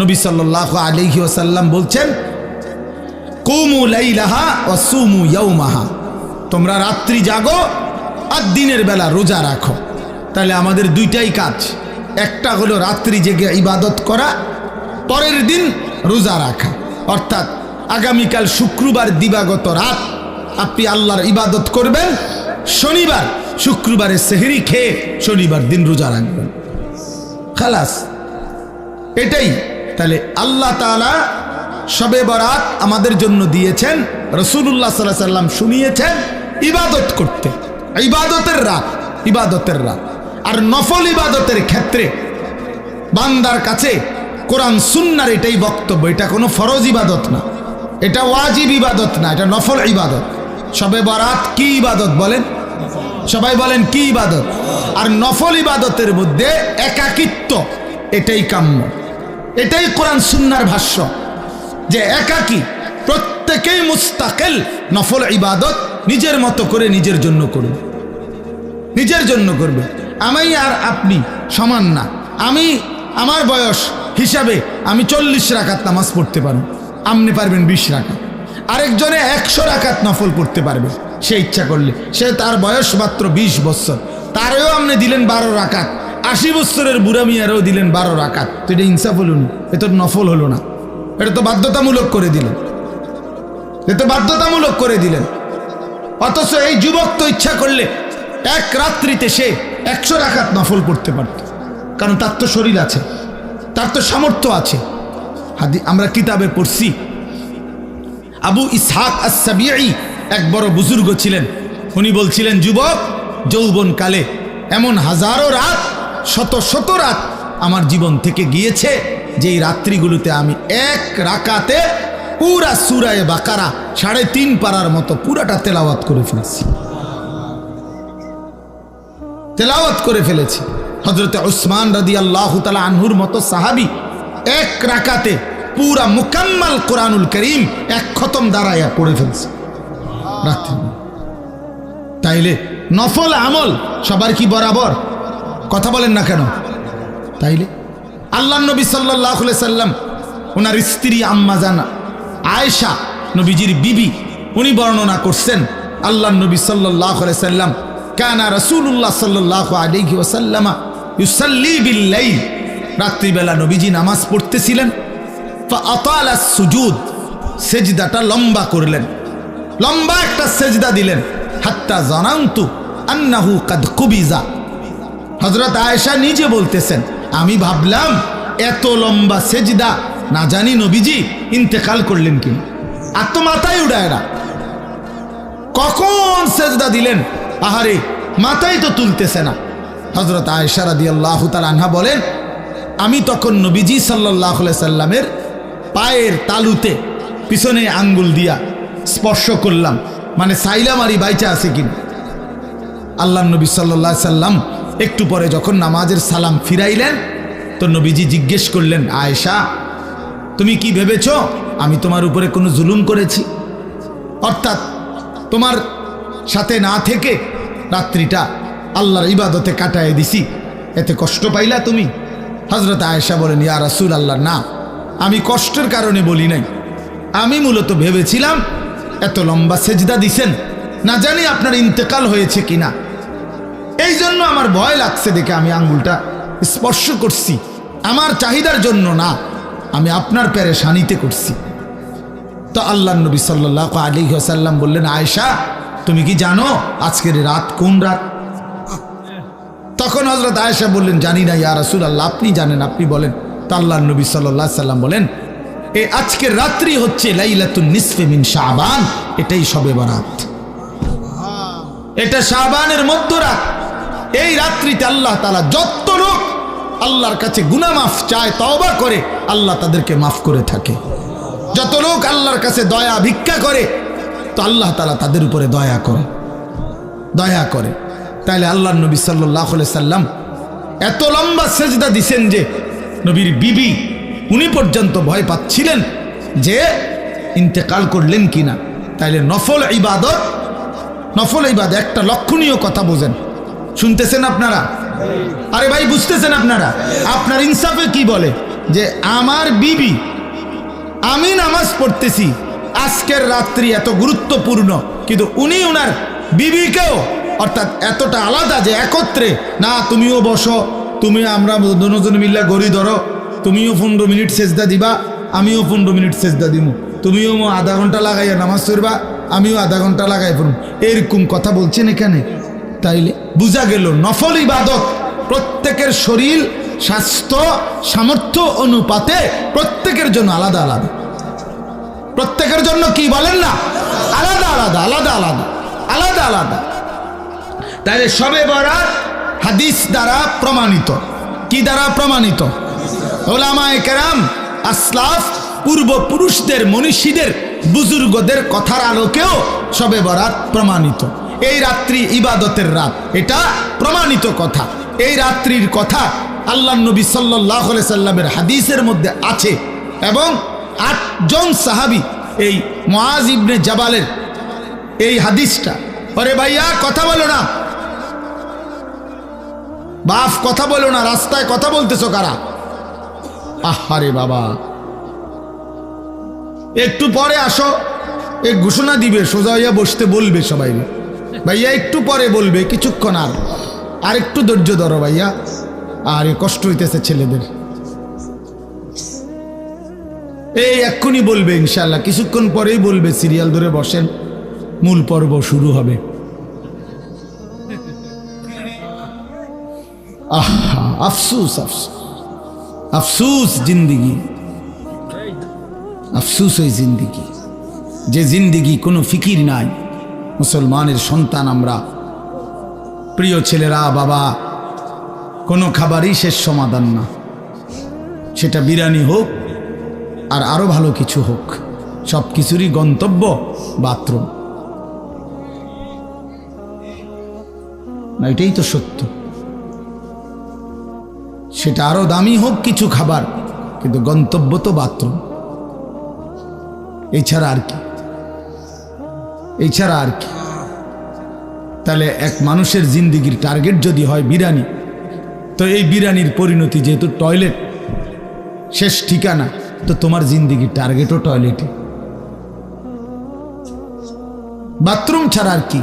নবী সাল্লাহ আলিহি ওসাল্লাম বলছেন, কুমু লাইলাহা ও সুমু ইয়ৌমাহা তোমরা রাত্রি জাগো আর দিনের বেলা রোজা রাখো। তাহলে আমাদের দুইটাই কাজ। একটা হলো রাত্রি জেগে ইবাদত করা, পরের দিন রোজা রাখা। অর্থাৎ আগামীকাল শুক্রবার দিবাগত রাত আপনি আল্লাহর ইবাদত করবেন, শনিবার শুক্রবারে সেহেরি খেয়ে শনিবার দিন রোজা রাখবেন। খালাস, এটাই তাহলে আল্লাহ তাআলা সবে বরাত আমাদের জন্য দিয়েছেন রসুল্লাহ সাল্লাহ সাল্লাম শুনিয়েছেন, ইবাদত করতে। ইবাদতের রাত ইবাদতের রাত। আর নফল ইবাদতের ক্ষেত্রে বান্দার কাছে কোরআন সুন্নার এটাই বক্তব্য, এটা কোনো ফরজ ইবাদত না। এটা ওয়াজিব ইবাদত না, এটা নফল ইবাদত। সবে বরাত কি ইবাদত বলেন? সবাই বলেন কি ইবাদত? আর নফল ইবাদতের মধ্যে একাকিত্ব, এটাই কাম্য। এটাই কোরআন সুন্নার ভাষ্য। যে একাকি, প্রত্যেকেই মুস্তাকেল, নফল ইবাদত নিজের মতো করে নিজের জন্য করবে। নিজের জন্য করবে। আমি আর আপনি সমান না। আমি, আমার বয়স হিসাবে আমি চল্লিশ রাকাত নামাজ পড়তে পারব। আপনি পারবেন বিশ রাকাত। আরেকজনে একশো রাখাত নফল পড়তে পারবে। সে ইচ্ছা করলে। সে তার বয়স মাত্র বিশ বছর। তারেও আপনি দিলেন বারো রাকাত। আশি বছরের বুড়া মিয়ারও দিলেন বারো রাকাত। তো এটা ইনসাফ হলো না? এ তো নফল হলো না। এটা তো বাধ্যতামূলক করে দিলেন। এ তো বাধ্যতামূলক করে দিলেন। অথচ এই যুবক তো ইচ্ছা করলে এক রাত্রিতে সে একশো রাখাত নফল করতে পারত। কারণ তার তো শরীর আছে, তার তো সামর্থ্য আছে। হাদি আমরা কিতাবে পড়ছি, আবু ইসহাক আসাবিয়াই এক বড় বুজুর্গ ছিলেন। উনি বলছিলেন, যুবক যৌবন কালে এমন হাজারো রাত শত শত রাত আমার জীবন থেকে গিয়েছে যে এই রাত্রিগুলোতে আমি এক রাকাতে পুরা সুরায় বাকারা সাড়ে তিন পারার মতো পুরাটা তেলাওয়াত করে ফেলেছি। তেলাওয়াত করে ফেলেছি। হজরতে ওসমান রাদি আল্লাহ তালা আনহুর মতো সাহাবি এক রাকাতে পুরা মুকাম্মাল কোরআনুল করিম এক খতম দাঁড়াইয়া পড়ে ফেলছে। রাত্রি। তাইলে নফল আমল সবার কি বরাবর? কথা বলেন না কেন? তাইলে? আল্লাহ নবী সাল্লাহ সাল্লাম ওনার স্ত্রী আম্মা জানা, আয়েশা নবীজির বিবি, উনি বর্ণনা করছেন, আল্লাহ নবী সাল্লাহ সাল্লাম, কানা রসুল্লাহ সাল্লাহ আলিহি ওসাল্লামা ইউসাল্লি বিল্লাইল। রাত্রিবেলা নবীজি নামাজ পড়তেছিলেন আতালা সুজুদ, সেজদাটা লম্বা করলেন। লম্বা একটা সেজদা দিলেন, হাত্তা জানান্তু আন্নাহু কাদ কুবিজা। হজরত আয়েশা নিজে বলতেছেন, আমি ভাবলাম এত লম্বা সেজদা, না জানি নবীজি ইন্তেকাল করলেন কি আর তো মাথায় উড়ায় না। কখন সেজদা দিলেন? আহারে, মাথায় তো তুলতেছে না। হজরত আয়েশা রাদি আল্লাহ আনহা বলেন, আমি তখন নবীজি সাল্লাহ সাল্লামের পায়ের তালুতে পিছনে আঙ্গুল দিয়া স্পর্শ করলাম। মানে সাইলামারি বাইচা আছে কিনা? আল্লাহ নবী সাল্লাহ সাল্লাম একটু পরে যখন নামাজের সালাম ফিরাইলেন, তো নবীজি জিজ্ঞেস করলেন, আয়েশা, তুমি কি ভেবেছ আমি তোমার উপরে কোনো জুলুম করেছি? অর্থাৎ তোমার সাথে না থেকে রাত্রিটা আল্লাহর ইবাদতে কাটায় দিছি। এতে কষ্ট পাইলা তুমি? হজরত আয়েশা বলেন, ইয়া রাসুল আল্লাহ না, আমি কষ্টের কারণে বলি নাই। আমি মূলত ভেবেছিলাম, এত লম্বা সেজদা দিছেন। না জানি আপনার ইন্তেকাল হয়েছে কিনা। এই জন্য আমার ভয় লাগছে দেখে আমি আঙ্গুলটা স্পর্শ করছি। আমার চাহিদার জন্য না, আমি আপনার পেরেশানিতে করছি। তো আল্লাহ নবী সাল্লাহ আলী সাল্লাম বললেন, আয়েশা, তুমি কি জানো আজকের রাত কোন রাত? তখন হজরত আয়েশা বললেন, জানি না ইয়া রাসুল আল্লাহ আপনি জানেন, আপনি বলেন। তো আল্লাহ নবী সাল্লাহ সাল্লাম বলেন, এ আজকের রাত্রি হচ্ছে লাইলাতুন নিসফে মিন শাহবান এটাই সবে বরাত। এটা শাহবানের মধ্যরাত। এই রাত্রিতে আল্লাহ তালা যত লোক আল্লাহর কাছে গুনা মাফ চায়, তওবা করে, আল্লাহ তাদেরকে মাফ করে থাকে। যত লোক আল্লাহর কাছে দয়া, ভিক্ষা করে, তো আল্লাহ তালা তাদের উপরে দয়া করে। দয়া করে। তাইলে আল্লাহ নবী সাল্লাহ সাল্লাম এত লম্বা সেজদা দিছেন যে, নবীর বিবি, উনি পর্যন্ত ভয় পাচ্ছিলেন যে, ইন্তেকাল করলেন কিনা। তাইলে নফল ইবাদত নফল ইবাদত একটা লক্ষণীয় কথা বোঝেন। শুনতেছেন আপনারা? আরে ভাই, বুঝতেছেন আপনারা? আপনার ইনসাফে কি বলে? যে আমার বিবি, আমি নামাজ পড়তেছি, আজকের রাত্রি এত গুরুত্বপূর্ণ, কিন্তু উনি ওনার বিবিকেও অর্থাৎ এতটা আলাদা যে একত্রে, না, তুমিও বসো, তুমি আমরা দুজন মিল্লা গড়ি ধরো, তুমিও পনেরো মিনিট সেজদা দিবা, আমিও পনেরো মিনিট সেজদা দিব তুমিও আধা ঘণ্টা লাগাইয়া নামাজ পড়বা, আমিও আধা ঘণ্টা লাগাই পড়ব এরকম কথা বলছেন এখানে? তাইলে বোঝা গেল, নফল ইবাদত প্রত্যেকের শরীর, স্বাস্থ্য, সামর্থ্য, অনুপাতে প্রত্যেকের জন্য আলাদা আলাদা। প্রত্যেকের জন্য কি বলেন না? আলাদা আলাদা আলাদা আলাদা আলাদা আলাদা। তাহলে সবে বরাত হাদিস দ্বারা প্রমাণিত। কি দ্বারা প্রমাণিত? ওলামায়ে কেরাম, আসলাফ, পূর্বপুরুষদের, মনীষীদের, বুজুর্গদের কথার আলোকেও সবে বরাত প্রমাণিত। এই রাত্রি ইবাদতের রাত। এটা প্রমাণিত কথা। এই রাত্রির কথা আল্লাহ নবী সাল্লাহ সাল্লামের হাদিসের মধ্যে আছে এবং আটজন সাহাবি, এই মোয়াজ ইবনে জাবালের এই হাদিসটা। পরে ভাইয়া, কথা বলো না। বাপ, কথা বলো না। রাস্তায় কথা বলতেছো কারা? আহারে বাবা। একটু পরে আসো। এ ঘোষণা দিবে, সোজা হইয়া বসতে বলবে সবাই। ভাইয়া, একটু পরে বলবে, কিছুক্ষণ আর। আর একটু ধৈর্য ধরো ভাইয়া। আর, কষ্ট হইতেছে ছেলেদের। এই, এক্ষুনি বলবে ইনশাল্লাহ কিছুক্ষণ পরেই বলবে, সিরিয়াল ধরে বসেন। মূল পর্ব শুরু হবে। আহা, আফসুস আফসুস। আফসুস জিন্দিগি। আফসুস ওই জিন্দিগি। যে জিন্দিগি কোনো ফিকির নাই। মুসলমানের সন্তান আমরা। প্রিয় ছেলেরা, বাবা, কোনো খাবারই শেষ সমাধান না। সেটা বিরিয়ানি হোক, আর আরও ভালো কিছু হোক, সব কিছুরই গন্তব্য বাথরুম। না, এটাই তো সত্য। সেটা আরও দামি হোক কিছু খাবার, কিন্তু গন্তব্য তো বাথরুম। এছাড়া আর কি। এছাড়া আর কি। তাহলে এক মানুষের জিন্দিগির টার্গেট যদি হয় বিরিয়ানি, তো এই বিরিয়ানির পরিণতি যেহেতু টয়লেট শেষ ঠিকানা, তো তোমার জিন্দিগির টার্গেটও টয়লেটে বাথরুম ছাড়া আর কি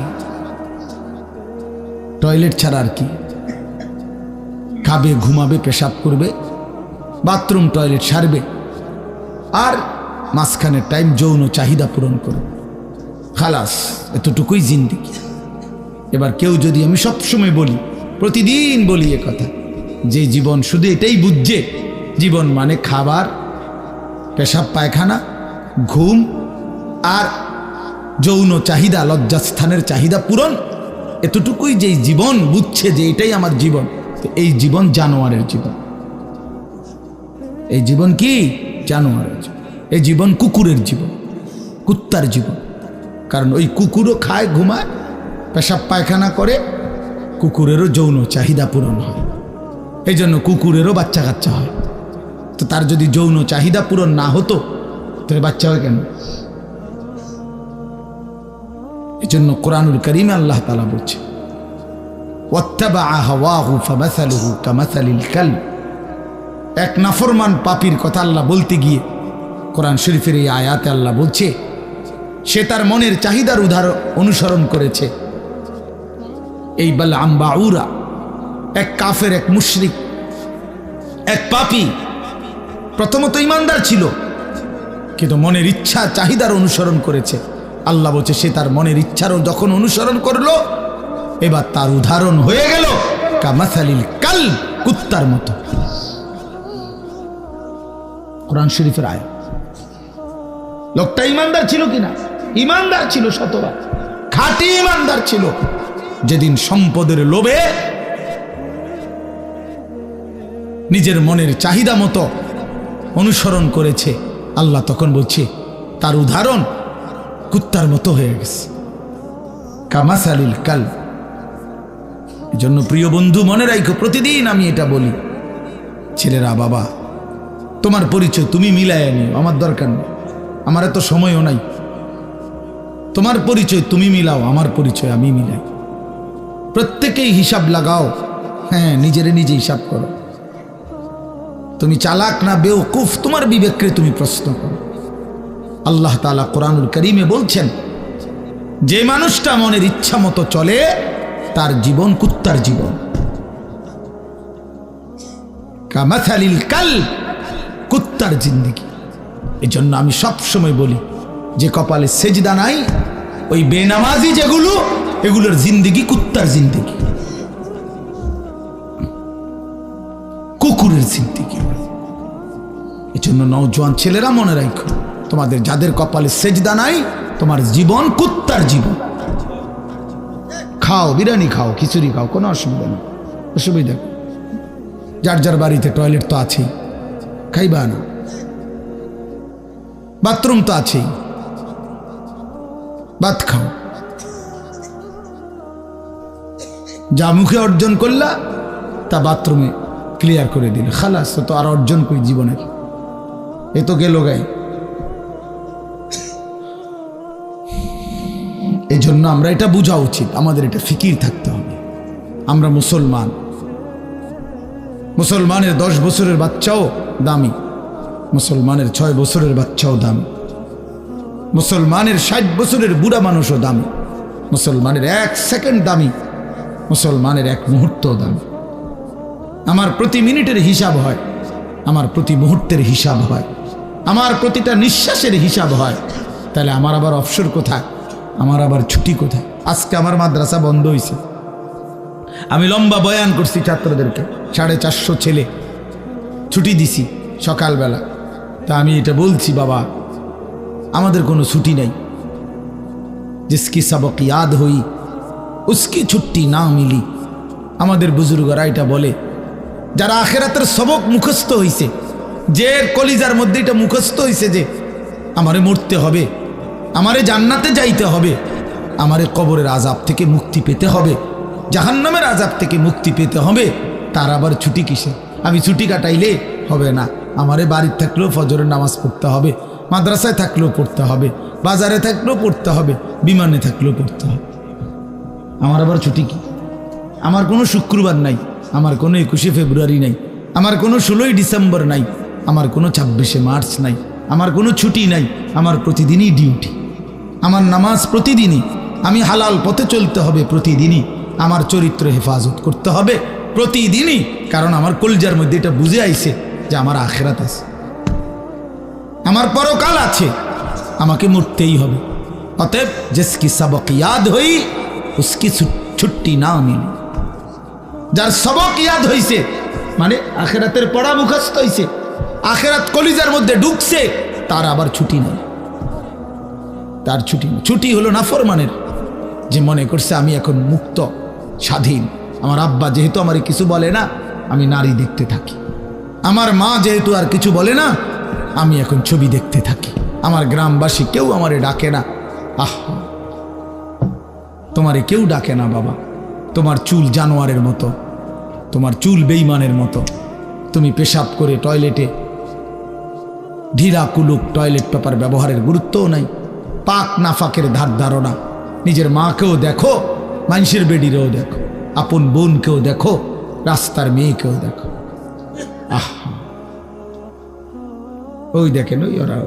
টয়লেট ছাড়া আর কি। খাবে, ঘুমাবে, পেশাব করবে বাথরুম টয়লেট সারবে। আর মাঝখানে টাইম যৌন চাহিদা পূরণ করবে। খালাস, এতটুকুই জিন্দিগি। এবার কেউ যদি আমি সবসময় বলি, প্রতিদিন বলি এ কথা, যে জীবন শুধু এটাই বুঝছে, জীবন মানে খাবার, পেশাব পায়খানা, ঘুম আর যৌন চাহিদা, লজ্জাস্থানের চাহিদা পূরণ। এতটুকুই যে জীবন বুঝছে যে এটাই আমার জীবন এই জীবন জানোয়ারের জীবন। এই জীবন কি? জানোয়ারের জীবন। এই জীবন কুকুরের জীবন, কুত্তার জীবন। কারণ ওই কুকুরও খায়, ঘুমায়, পেশাব পায়খানা করে, কুকুরেরও যৌন চাহিদা পূরণ হয়। এই জন্য কুকুরেরও বাচ্চা কাচ্চা হয়। তো তার যদি যৌন চাহিদা পূরণ না হতো, তাহলে বাচ্চা হয় কেন? এই জন্য কোরআনুল করিম আল্লাহ তালা বলছে এক নাফরমান পাপির কথা আল্লাহ বলতে গিয়ে কোরআন শরীফের এই আয়াতে আল্লাহ বলছে সে তার মনের চাহিদার উদার অনুসরণ করেছে। এই বাল আম্বাউরা এক কাফের, এক মুশরিক, এক পাপি। প্রথমত ইমানদার ছিল, কিন্তু মনের ইচ্ছা, চাহিদার অনুসরণ করেছে। আল্লাহ বলছে, সে তার মনের ইচ্ছারও যখন অনুসরণ করল, এবার তার উদাহরণ হয়ে গেল কামাসালিল কাল, কুত্তার মতো। কোরআন শরীফের আয় লোকটা ইমানদার ছিল কিনা? ইমানদার ছিল শতবার খাঁটি ইমানদার ছিল। যেদিন সম্পদের লোভে নিজের মনের চাহিদা মতো অনুসরণ করেছে, আল্লাহ তখন বলছে, তার উদাহরণ কুত্তার মতো হয়ে গেছে। কামাসালিল কাল জন্য প্রিয় বন্ধু, মনে রাখো প্রতিদিন আমি এটা বলি। ছেলেরা, বাবা, তোমার পরিচয় তুমি মিলায় নিও, আমার দরকার নেই। আমার এত সময়ও নাই। তোমার পরিচয় তুমি মিলাও, আমার পরিচয় আমি মিলাই। প্রত্যেকেই হিসাব লাগাও। হ্যাঁ নিজেরে নিজে হিসাব করো। তুমি চালাক না বেওকুফ, তোমার বিবেককে তুমি প্রশ্ন করো। আল্লাহ তালা কোরআনুল করিমে বলছেন, যে মানুষটা মনের ইচ্ছা মতো চলে, তার জীবন কুত্তার জীবন। কামাথালিল কাল কুত্তার জিন্দিগি। এই জন্য আমি সবসময় বলি যে কপালে সেজদা নাই, ওই বেনামাজি যেগুলো, এগুলোর জিন্দিগি, কুত্তার জিন্দিগি। কুকুরের জিন্দিগি। জন্য নওজোয়ান ছেলেরা মনে রাখো, তোমাদের যাদের কপালে সেজদা নাই, তোমার জীবন কুত্তার জীবন। খাও, বিরিয়ানি খাও, খিচুড়ি খাও, কোনো অসুবিধা নেই। অসুবিধা যার যার বাড়িতে টয়লেট তো আছেই, খাইবা না। বাথরুম তো আছেই। ভাত খাও। যা মুখে অর্জন করলা, তা বাথরুমে ক্লিয়ার করে দিল। খালাস তো আর অর্জন করি জীবনের। এ তো গেল গাই। এই জন্য আমরা এটা বোঝা উচিত, আমাদের এটা ফিকির থাকতে হবে। আমরা মুসলমান। মুসলমানের দশ বছরের বাচ্চাও দামি। মুসলমানের ছয় বছরের বাচ্চাও দামি। মুসলমানের ষাট বছরের বুড়া মানুষও দামি। মুসলমানের এক সেকেন্ড দামি। মুসলমানের এক মুহূর্ত দামি। আমার প্রতি মিনিটের হিসাব হয়। আমার প্রতি মুহূর্তের হিসাব হয়। আমার প্রতিটা নিঃশ্বাসের হিসাব হয়। তাহলে আমার আবার অবসর কোথায়? আমার আবার ছুটি কোথায়? আজকে আমার মাদ্রাসা বন্ধ হয়েছে আমি লম্বা বয়ান করছি ছাত্রদেরকে। সাড়ে চারশো ছেলে। ছুটি দিছি সকালবেলা। তা আমি এটা বলছি, বাবা। আমাদের কোনো ছুটি নাই। জিসকি সবক ইয়াদ হই, উসকি ছুটি না মিলি। আমাদের বুজুর্গরা এটা বলে, যারা আখেরাতের সবক মুখস্থ হইছে, যে কলিজার মধ্যে এটা মুখস্থ হইছে যে, আমারে মরতে হবে, আমারে জান্নাতে যাইতে হবে, আমারে কবরের আজাব থেকে মুক্তি পেতে হবে, জাহান্নামের আজাব থেকে মুক্তি পেতে হবে, তার আবার ছুটি কিসে আমি ছুটি কাটাইলে হবে না, আমারে বাড়ির থাকলেও ফজরের নামাজ পড়তে হবে। মাদ্রাসায় থাকলেও পড়তে হবে, বাজারে থাকলেও পড়তে হবে, বিমানে থাকলেও পড়তে হবে। আমার আবার ছুটি কি? আমার কোনো শুক্রবার নাই, আমার কোনো একুশে ফেব্রুয়ারি নাই, আমার কোনো ষোলোই ডিসেম্বর নাই, আমার কোনো ছাব্বিশে মার্চ নাই, আমার কোনো ছুটি নাই, আমার প্রতিদিনই ডিউটি। আমার নামাজ প্রতিদিনই, আমি হালাল পথে চলতে হবে প্রতিদিনই, আমার চরিত্র হেফাজত করতে হবে প্রতিদিনই, কারণ আমার কলজার মধ্যে এটা বুঝে আইছে যে আমার আখেরাত আছে। আমার পরকাল আছে, আমাকে মরতেই হবে। অতএব জিসকি সবক ইয়াদ হই উসকি ছুট্টি না মিলি। যার সবক ইয়াদ হইছে মানে আখেরাতের পড়া মুখস্থ হইছে, আখেরাত কলিজার মধ্যে ঢুকছে, তার আবার ছুটি নেই। তার ছুটি ছুটি হলো নাফরমানের, যে মনে করছে, আমি এখন মুক্ত, স্বাধীন। আমার আব্বা যেহেতু আমার কিছু বলে না, আমি নারী দেখতে থাকি। আমার মা যেহেতু আর কিছু বলে না আমি এখন ছবি দেখতে থাকি। আমার গ্রামবাসী কেউ আমারে ডাকে না। আহ, তোমারে কেউ ডাকে না বাবা। তোমার চুল জানোয়ারের মতো। তোমার চুল বেইমানের মতো। তুমি পেশাব করে টয়লেটে ঢিলা কুলুক টয়লেট পেপার ব্যবহারের গুরুত্বও নাই। পাক নাফাকের ধার ধারণা। নিজের মাকেও দেখো মানুষের বেডিরেও দেখো। আপন বোনকেও দেখো, রাস্তার মেয়েকেও দেখো। আহ। ওই দেখেন, ওই ওরা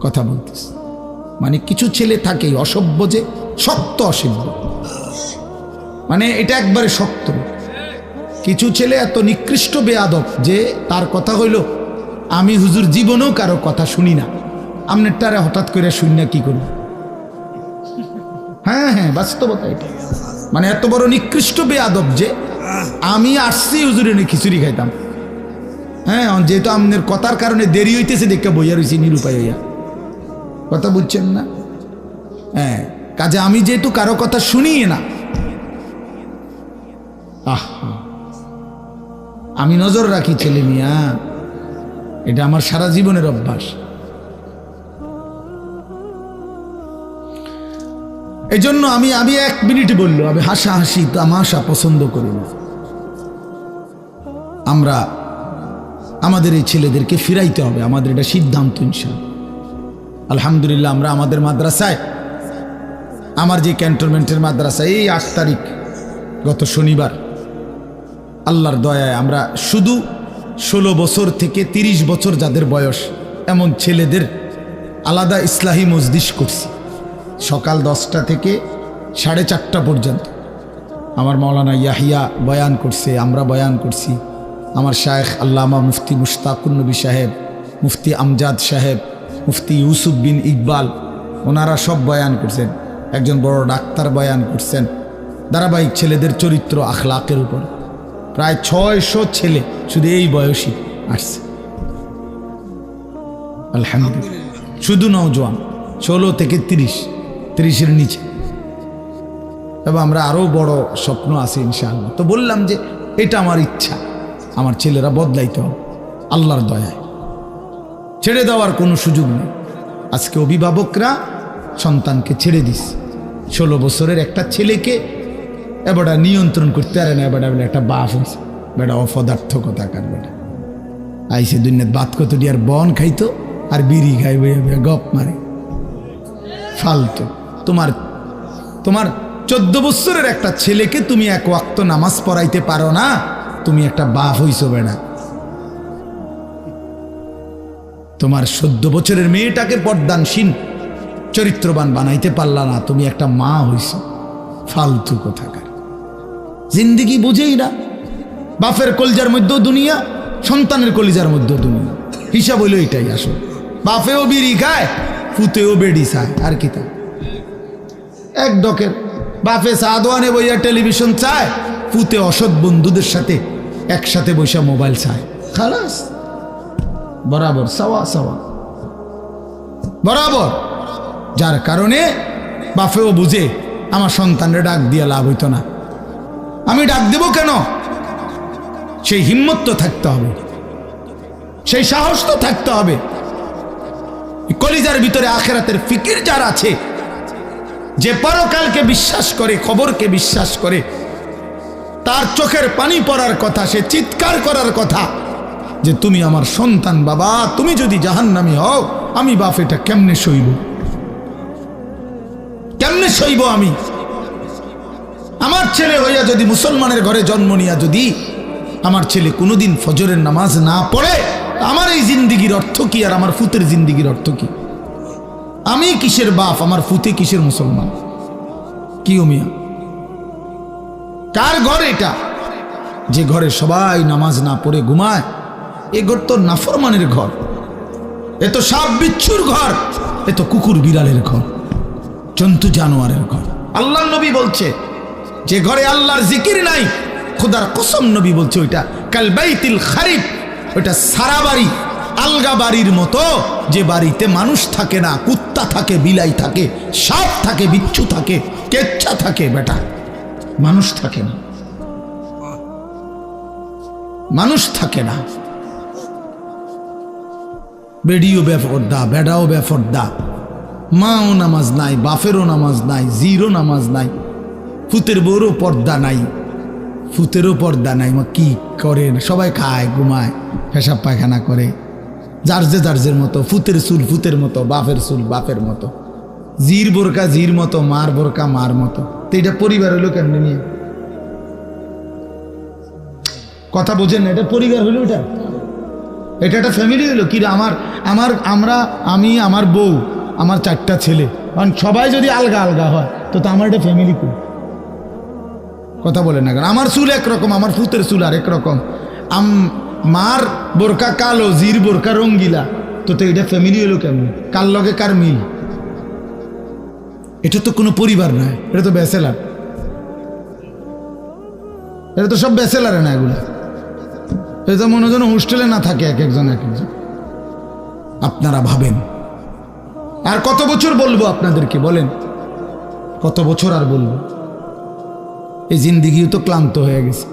কথা বলতেছে। মানে কিছু ছেলে থাকে অসভ্য যে শক্ত অসভ্য মানে এটা একবারে শক্ত। কিছু ছেলে এত নিকৃষ্ট বেয়াদব যে তার কথা হইল, আমি হুজুর জীবনেও কারও কথা শুনি না। আমনেরটারে হঠাৎ করে শুনি না, কি করব? হ্যাঁ হ্যাঁ বাস্তবতা এটা। মানে এত বড় নিকৃষ্ট বেয়াদব যে আমি আসছি হুজুরে খিচুড়ি খাইতাম। হ্যাঁ যেহেতু আপনার কথার কারণে দেরি হইতেছে, দেখে বইয়া রয়েছি নিরুপায় হইয়া। কথা বুঝছেন না? হ্যাঁ কাজে আমি যেহেতু কারও কথা শুনি না। আহ। আমি নজর রাখি, ছেলে মিয়া। এটা আমার সারা জীবনের অভ্যাস। এই জন্য আমি আমি এক মিনিট বলল, আমি হাসা হাসি তামাশা পছন্দ করি না। আমরা আমাদের এই ছেলেদেরকে ফিরাইতে হবে, আমাদের এটা সিদ্ধান্ত ইনশাল আলহামদুলিল্লাহ, আমরা আমাদের মাদ্রাসায়, আমার যে ক্যান্টনমেন্টের মাদ্রাসা, এই আট তারিখ, গত শনিবার, আল্লাহর দয়ায় আমরা শুধু ষোলো বছর থেকে ৩০ বছর যাদের বয়স, এমন ছেলেদের আলাদা ইসলাহী মজদিস করছি। সকাল দশটা থেকে সাড়ে চারটা পর্যন্ত। আমার মৌলানা ইয়াহিয়া বয়ান করছে, আমরা বয়ান করছি। আমার শায়েখ আল্লামা মুফতি মুশতাকুর নবী সাহেব, মুফতি আমজাদ সাহেব, মুফতি ইউসুফ বিন ইকবাল, ওনারা সব বয়ান করছেন। একজন বড় ডাক্তার বয়ান করছেন ধারাবাহিক ছেলেদের চরিত্র আখলাকের উপর। প্রায় ছয়শো ছেলে শুধু এই বয়সী আসছে। আলহামদুলিল্লাহ। শুধু নওজোয়ান, ষোলো থেকে তিরিশ, তিরিশের নিচে। এবং আমরা আরও বড় স্বপ্ন আছে ইনশাআল্লাহ। তো বললাম যে এটা আমার ইচ্ছা। আমার ছেলেরা বদলাইতে আল্লাহর দয়ায়। ছেড়ে দেওয়ার কোনো সুযোগ নেই। আজকে অভিভাবকরা সন্তানকে ছেড়ে দিস। ষোলো বছরের একটা ছেলেকে এবারটা নিয়ন্ত্রণ করতে পারে না, এবারটা বলে একটা বাপ হয়েছে। বেটা অপদার্থকতাকার বেটা? আইসে দুনিয়াত বাত কত আর বন খাইতো, আর বিড়ি খাই বইয়া গপ মারে। ফালতু। তোমার তোমার চোদ্দ বছরের একটা ছেলেকে তুমি এক ওয়াক্ত নামাজ পড়াইতে পারো না। তুমি একটা বাপ হইছো বেড়া। তোমার চোদ্দ বছরের মেয়েটাকে পর্দানসীন, চরিত্রবান বানাইতে পারলা না, তুমি একটা মা হইছ। ফালতু কোথাকার। জিন্দিগি বুঝেই না, বাপের কলিজার মধ্যেও দুনিয়া, সন্তানের কলিজার মধ্যেও দুনিয়া। হিসাব হইল এটাই আসল। বাপেও বিড়ি খায় ফুতেও বেডি চায়, আর কি তা। এক ডকের বাপে সাদওয়ানে বইয়া টেলিভিশন চায় ফুতে অসৎ বন্ধুদের সাথে একসাথে বসে মোবাইল চায়। খালাস। বরাবর, সাওয়া সাওয়া। বরাবর। যার কারণে বাপেও বুঝে আমার সন্তানরে ডাক দিয়ে লাভ হইতো না। আমি ডাক দেব কেন? সেই হিম্মত তো থাকতে হবে। সেই সাহস তো থাকতে হবে। কলিজার ভিতরে আখেরাতের ফিকির যার আছে, যে পরকালকে বিশ্বাস করে, খবরকে বিশ্বাস করে তার চোখের পানি পড়ার কথা, সে চিৎকার করার কথা যে তুমি আমার সন্তান বাবা, তুমি যদি জাহান্নামি হও, আমি বাপ, এটা কেমনে সইব? কেমনে সইব আমি? আমার ছেলে হইয়া যদি মুসলমানের ঘরে জন্ম নিয়া যদি আমার ছেলে কোনোদিন ফজরের নামাজ না পড়ে আমার এই জিন্দিগির অর্থ কি আর আমার ফুতের জিন্দিগির অর্থ কি? আমি কিসের বাপ, আমার ফুতে কিসের মুসলমান? কি মিয়া? কার ঘর এটা? যে ঘরে সবাই নামাজ না পড়ে ঘুমায়, এ ঘর তো নাফরমানের ঘর। এ তো সাপ বিচ্ছুর ঘর, এ তো কুকুর বিড়ালের ঘর, জন্তু জানোয়ারের ঘর। আল্লাহ নবী বলছে, যে ঘরে আল্লাহর জিকির নাই, খোদার কসম নবী বলছে ওইটা। কালবাইতিল খারিফ, ওইটা সারা বাড়ি, আলগা বাড়ির মতো, যে বাড়িতে মানুষ থাকে না, কুত্তা থাকে, বিলাই থাকে, সাপ থাকে, বিচ্ছু থাকে, কেচ্ছা থাকে, বেটা। মানুষ থাকে না। মানুষ থাকে না। বেডিও বেফরদা বেডাও বেফরদা মাও নামাজ নাই, বাফেরও নামাজ নাই জিরো নামাজ নাই। ফুতের বউরও পর্দা নাই। ফুতেরও পর্দা নাই, মা কি করে সবাই খায়, ঘুমায়, পেশাব পায়খানা করে। জার্জে জার্জের মতো, ফুতের চুল ফুতের মতো বাপের চুল বাপের মতো। জির বোরকা জির মতো, মার বোরকা মার মতো। তো এটা পরিবার হলো কেমনি নিয়ে? কথা বোঝেন না, এটা পরিবার হলো এটা? এটা একটা ফ্যামিলি হলো কি আমার আমার, আমরা, আমি, আমার বউ, আমার চারটা ছেলে, কারণ সবাই যদি আলগা আলগা হয়, তো তো আমার একটা ফ্যামিলি কই? কথা বলেন না কেন? আমার চুল একরকম, আমার ফুতের চুল আর একরকম। আম, মার বোরকা কালো, জির বোরকা রঙ্গিলা, তো তো এটা ফ্যামিলি হলো কেমন? কার লগে কার মিল? এটা তো কোনো পরিবার নয়, এটা তো ব্যাচেলার। এটা তো সব ব্যাচেলারে না এগুলো। এটা তো মনে যেন হোস্টেলে না থাকে এক একজন এক একজন। আপনারা ভাবেন। আর কত বছর বলব আপনাদেরকে, বলেন। কত বছর আর বলব? এই জিন্দিগিও তো ক্লান্ত হয়ে গেছে।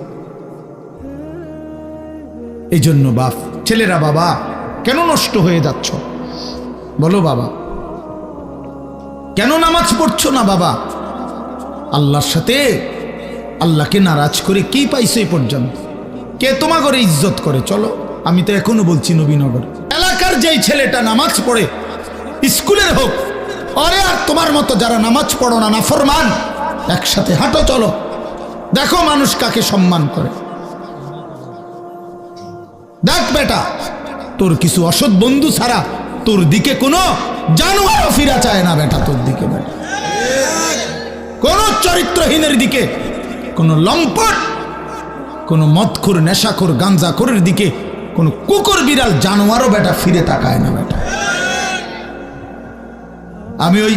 এই জন্য বাপ, ছেলেরা বাবা, কেন নষ্ট হয়ে যাচ্ছ? বলো বাবা। কেন নামাজ পড়ছো না বাবা? আল্লাহর সাথে আল্লাহকে নারাজ করে কি পাইছো এই পর্যন্ত? কে তোমা করে ইজ্জত করে? চলো, আমি তো এখনও বলছি নবীনগর। এলাকার যেই ছেলেটা নামাজ পড়ে, স্কুলের হোক অরে আর তোমার মতো যারা নামাজ পড়ো না না ফরমান, একসাথে হাঁটো, চলো। দেখো মানুষ কাকে সম্মান করে। দেখ বেটা, তোর কিছু অসৎ বন্ধু ছাড়া তোর দিকে কোনো জানোয়ারও ফিরা চায় না বেটা তোর দিকে বেটা। কোন চরিত্রহীনের দিকে, কোনো লম্পট, কোনো মদখোর, নেশাখোর, গাঞ্জাখোরের দিকে, কোনো কুকুর, বিড়াল, জানোয়ারও বেটা ফিরে তাকায় না বেটা। আমি ওই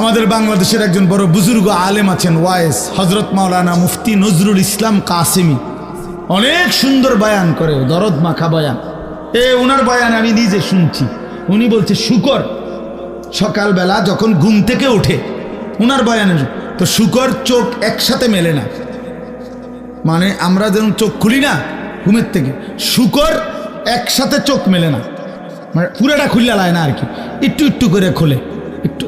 আমাদের বাংলাদেশের একজন বড় বুজুর্গ আলেম আছেন ওয়াইস হজরত মাওলানা মুফতি নজরুল ইসলাম কাসিমি। অনেক সুন্দর বয়ান করে, দরদ মাখা বয়ান। এ, ওনার বয়ান আমি নিজে শুনছি। উনি বলছে, শুকর, সকালবেলা যখন ঘুম থেকে ওঠে ওনার বয়ানের, তো শুকর, চোখ একসাথে মেলে না। মানে আমরা যেমন চোখ খুলি না ঘুমের থেকে, শুকর একসাথে চোখ মেলে না। মানে পুরাটা খুললে লায় না আর কি। একটু একটু করে খোলে, একটু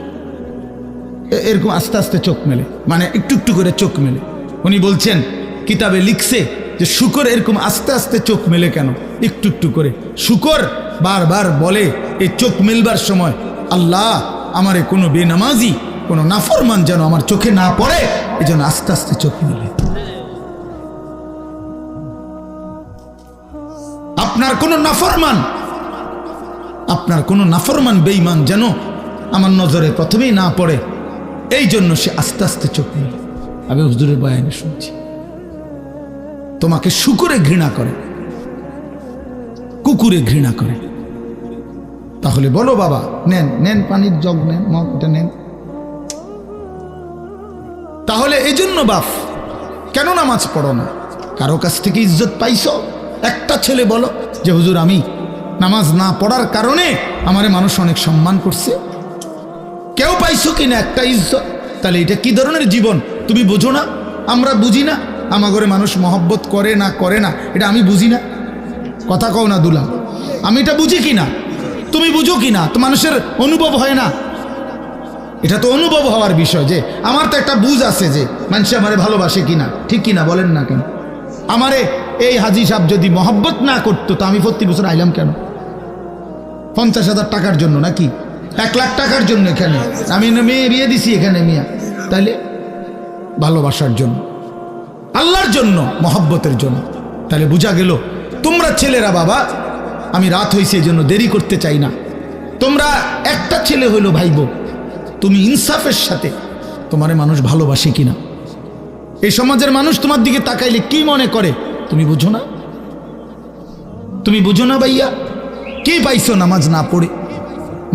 এরকম আস্তে আস্তে চোখ মেলে। মানে একটু একটু করে চোখ মেলে। উনি বলছেন, কিতাবে লিখছে যে শুকর এরকম আস্তে আস্তে চোখ মেলে কেন? একটু একটু করে। শুকর বারবার বলে, এই চোখ মেলবার সময় আল্লাহ আমারে কোনো বেনামাজি, কোনো নাফরমান যেন আমার চোখে না পড়ে এই জন্য আস্তে আস্তে চোখ মেলে। আপনার কোনো নাফরমান, আপনার কোনো নাফরমান বেইমান যেন আমার নজরে প্রথমেই না পড়ে, এই জন্য সে আস্তে আস্তে চোখ মেলে। আমি হুজুরের বয়ানে শুনছি। তোমাকে শুকুরে ঘৃণা করে, কুকুরে ঘৃণা করে। তাহলে বলো বাবা, নেন নেন পানির জগ, নেন মগ এটা নেন। তাহলে এই জন্য বাপ, কেন নামাজ পড়ো না? কারও কাছ থেকে ইজ্জত পাইছো? একটা ছেলে বলো যে, হুজুর, আমি নামাজ না পড়ার কারণে আমারে মানুষ অনেক সম্মান করছে। কেউ পাইছো কিনা একটা ইজ্জত? তাহলে এটা কি ধরনের জীবন? তুমি বোঝো না, আমরা বুঝি না। আমার ঘরে মানুষ মহব্বত করে না করে না, এটা আমি বুঝি না। কথা কও না দুলা আমি এটা বুঝি কি না? তুমি বুঝো কি না? তো মানুষের অনুভব হয় না। এটা তো অনুভব হওয়ার বিষয় যে, আমার তো একটা বুঝ আছে যে, মানুষ আমারে ভালোবাসে কিনা ঠিক কিনা বলেন না কেন? আমারে এই হাজি সাহেব যদি মহব্বত না করতো, তো আমি প্রতি বছর আইলাম কেন? পঞ্চাশ হাজার টাকার জন্য নাকি? এক লাখ টাকার জন্য এখানে। আমি না মেয়ে বিয়ে দিছি এখানে মিয়া। তাইলে ভালোবাসার জন্য। আল্লাহর জন্য, মহব্বতের জন্য। তাহলে বোঝা গেল, তোমরা ছেলেরা বাবা, আমি রাত হয়েছে এই জন্য দেরি করতে চাই না। তোমরা একটা ছেলে হইল ভাইব, তুমি ইনসাফের সাথে তোমারে মানুষ ভালোবাসে কিনা। এই সমাজের মানুষ তোমার দিকে তাকাইলে কি মনে করে, তুমি বুঝো না? তুমি বুঝো না ভাইয়া? কি পাইছো নামাজ না পড়ে?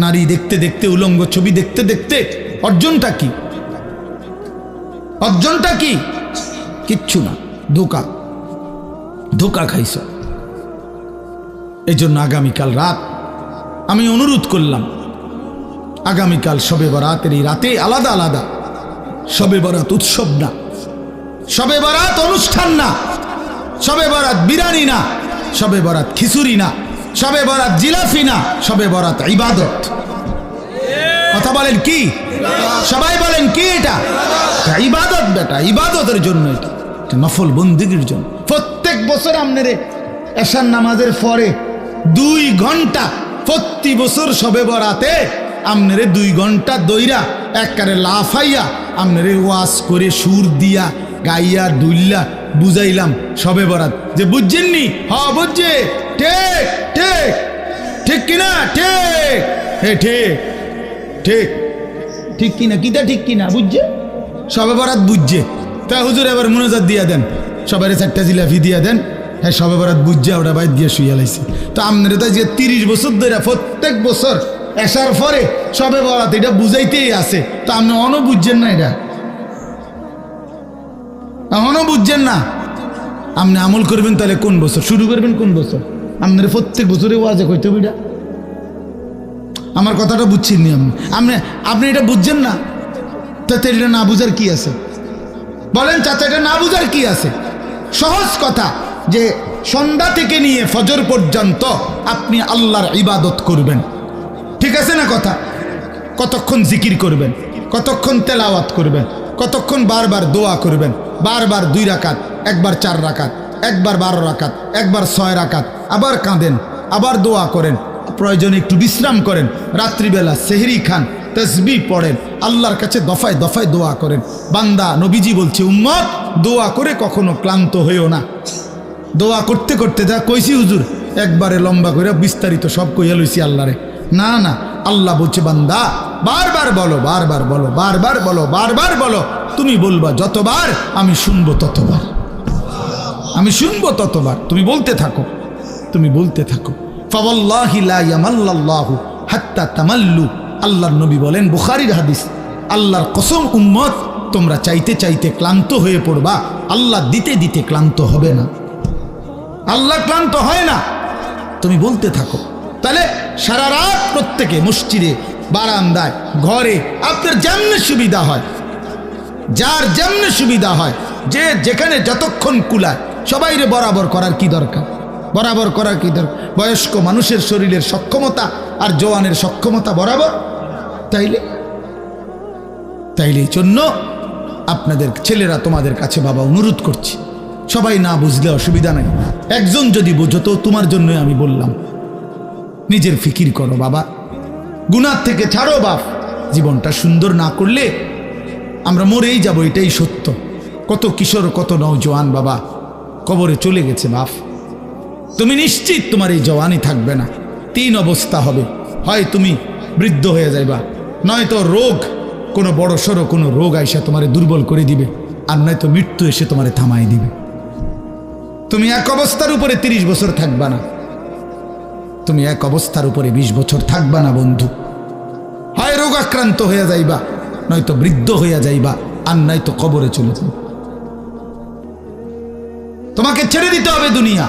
নারী দেখতে দেখতে, উলঙ্গ ছবি দেখতে দেখতে, অর্জনটা কি? অর্জনটা কি? কিচ্ছু না। ধোকা। ধোকা খাইছ। এই জন্য আগামীকাল রাত আমি অনুরোধ করলাম, আগামীকাল সবে বরাতের এই রাতে আলাদা আলাদা। সবে বরাত উৎসব না। সবে বরাত অনুষ্ঠান না। সবে বরাত বিরানি না। সবে বরাত খিচুড়ি না। সবে বরাত জিলাফি না। সবে বরাত ইবাদত। কথা বলেন কি? সবাই বলেন কি এটা ইবাদত বেটা, ইবাদতের জন্য এটা। এটা নফল বন্দিগির জন্য। প্রত্যেক বছর আপনারে এশার নামাজের পরে দুই ঘণ্টা প্রতি বছর সবে বরাতে আমনেরে দুই ঘণ্টা দইরা এককারে লাফাইয়া আমনেরে ওয়াজ করে সুর দিয়া গাইয়া দুইলা বুঝাইলাম সবে বরাত। যে বুঝছেননি? হ, বুঝছে। ঠিক ঠিক। ঠিক কিনা? ঠিক। হে, ঠিক। ঠিক। ঠিক কিনা? কিটা ঠিক কিনা? বুঝছে? সবে বরাত বুঝছে। তা হুজুর, এবার মনোজাত দিয়া দেন। সবাই চারটা জিলাফি দিয়া দেন। হ্যাঁ সবে বরাত বুঝছে ওটা বাইর দিয়ে শুয়ে লাইছে। তো আপনার তো যে তিরিশ বছর ধরে প্রত্যেক বছর আসার পরে সবে বরাত এটা বুঝাইতেই আছে। তো আপনি অন বুঝছেন না এটা? এখনও বুঝছেন না? আপনি আমল করবেন তাহলে কোন বছর? শুরু করবেন কোন বছর? আপনার প্রত্যেক বছরে ওয়াজে কইতে বিটা আমার কথাটা বুঝছেন নি আপনি। আপনি আপনি এটা বুঝছেন না? তাতে এটা না বুঝার কি আছে? বলেন চাচা, এটা না বুঝার কি আছে? সহজ কথা যে সন্ধ্যা থেকে নিয়ে ফজর পর্যন্ত আপনি আল্লাহর ইবাদত করবেন। ঠিক আছে না কথা? কতক্ষণ জিকির করবেন, কতক্ষণ তেলাওয়াত করবেন, কতক্ষণ বারবার দোয়া করবেন, বারবার দুই রাকাত, একবার চার রাকাত, একবার বারো রাকাত, একবার ছয় রাকাত, আবার কাঁদেন, আবার দোয়া করেন, প্রয়োজনে একটু বিশ্রাম করেন, রাত্রিবেলা সেহরি খান তসবি পড়েন, আল্লাহর কাছে দফায় দফায় দোয়া করেন। বান্দা, নবীজি বলছে, উম্মত, দোয়া করে কখনো ক্লান্ত হইও না। দোয়া করতে করতে যা কইছি হুজুর, একবারে লম্বা করে বিস্তারিত সব কইয়া লইছি আল্লাহরে। না না, আল্লাহ বলছে, বান্দা, বারবার বলো বারবার বলো বারবার বলো বারবার বলো, তুমি বলবা যতবার, আমি শুনব ততবার। আমি শুনব ততবার, তুমি বলতে থাকো, তুমি বলতে থাকো। ফাওয়াল্লাহি লা ইয়ামাল্লাল্লাহু হাত্তা তামাল্লু আল্লাহর নবী বলেন, বুখারীর হাদিস, আল্লাহর কসম উম্মত, তোমরা চাইতে চাইতে ক্লান্ত হয়ে পড়বা, আল্লাহ দিতে দিতে ক্লান্ত হবে না। আল্লাহ ক্লান্ত হয় না। তুমি বলতে থাকো। তাহলে সারা রাত প্রত্যেকে মসজিদে, বারান্দায়, ঘরে, আপনার যেমন সুবিধা হয়, যার যেমন সুবিধা হয়, যে যেখানে যতক্ষণ কুলায়, সবাইরে বরাবর করার কি দরকার? বরাবর করার কি দরকার? বয়স্ক মানুষের শরীরের সক্ষমতা আর জওয়ানের সক্ষমতা বরাবর? তাইলে তাইলে এই জন্য আপনাদের ছেলেরা তোমাদের কাছে বাবা অনুরোধ করছি। সবাই না বুঝলে অসুবিধা নাই। একজন যদি বুঝো তো তোমার জন্যই আমি বললাম। নিজের ফিকির করো বাবা। গুনার থেকে ছাড়ো বাপ। জীবনটা সুন্দর না করলে আমরা মরেই যাব, এটাই সত্য। কত কিশোর, কত নৌজওয়ান বাবা। কবরে চলে গেছে বাপ। তুমি নিশ্চিত তোমার এই জওয়ানি থাকবে না। তিন অবস্থা হবে। হয় তুমি বৃদ্ধ হয়ে যাইবা। নয়তো রোগ, কোনো বড় সড়ো কোনো রোগ আইসা তোমারে দুর্বল করে দিবে, আর নয়তো মৃত্যু এসে তোমারে থামাই দিবে। তুমি এক অবস্থার উপরে তিরিশ বছর থাকবা না। তুমি এক অবস্থার উপরে বিশ বছর থাকবা না, বন্ধু। হয় রোগ আক্রান্ত হইয়া যাইবা, নয়তো বৃদ্ধ হইয়া যাইবা, আর নয়তো কবরে চলে যাইবা। তোমাকে ছেড়ে দিতে হবে দুনিয়া।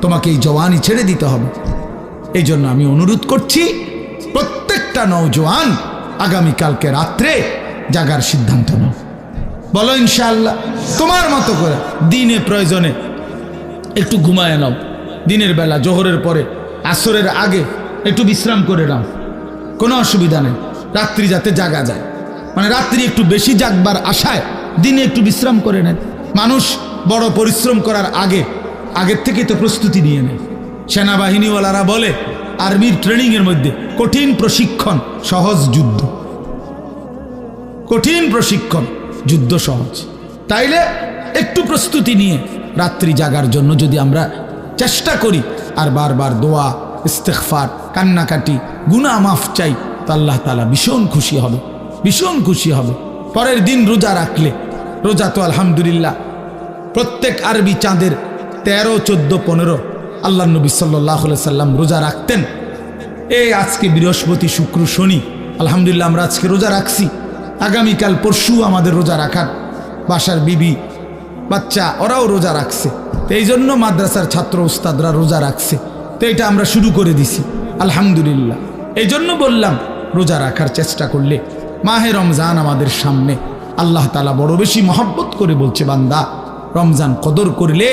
তোমাকে এই জওয়ানি ছেড়ে দিতে হবে। এই জন্য আমি অনুরোধ করছি প্রত্যেকটা নৌজওয়ান আগামীকালকে রাত্রে জাগার সিদ্ধান্ত নাও। বলো ইনশাআল্লাহ, তোমার মতো করে দিনে প্রয়োজনে একটু ঘুমায় নাও। দিনের বেলা, জোহরের পরে, আসরের আগে একটু বিশ্রাম করে নাও। কোনো অসুবিধা নেই, রাত্রি যাতে জাগা যায়। মানে রাত্রি একটু বেশি জাগবার আশায় দিনে একটু বিশ্রাম করে নেন মানুষ বড় পরিশ্রম করার আগে, আগের থেকে তো প্রস্তুতি নিয়ে নেয়। সেনাবাহিনীওয়ালারা বলে আর্মির ট্রেনিংয়ের মধ্যে কঠিন প্রশিক্ষণ, সহজ যুদ্ধ। কঠিন প্রশিক্ষণ, যুদ্ধ সহজ। তাইলে একটু প্রস্তুতি নিয়ে রাত্রি জাগার জন্য যদি আমরা চেষ্টা করি আর বারবার দোয়া ইস্তেকফার কান্নাকাটি গুনা মাফ চাই, তো আল্লাহ তালা ভীষণ খুশি হবে, ভীষণ খুশি হবে। পরের দিন রোজা রাখলে, রোজা তো আলহামদুলিল্লাহ, প্রত্যেক আরবি চাঁদের তেরো, চোদ্দ, পনেরো আল্লাহ নবী সাল্লাহ সাল্লাম রোজা রাখতেন। এই আজকে বৃহস্পতি, শুক্র, শনি, আলহামদুলিল্লাহ আমরা আজকে রোজা রাখছি। আগামীকাল পরশু আমাদের রোজা রাখার বাসার বিবি, বাচ্চা, ওরাও রোজা রাখছে। তো এই জন্য মাদ্রাসার ছাত্র উস্তাদরা রোজা রাখছে। তো এটা আমরা শুরু করে দিছি। আলহামদুলিল্লাহ। এই জন্য বললাম, রোজা রাখার চেষ্টা করলে মাহে রমজান আমাদের সামনে। আল্লাহ তালা বড় বেশি মহব্বত করে বলছে, বান্দা, রমজান কদর করলে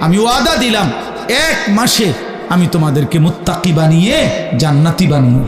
আমি ওয়াদা দিলাম। এক মাসে আমি তোমাদেরকে মুত্তাকি বানিয়ে জান্নাতি বানিয়ে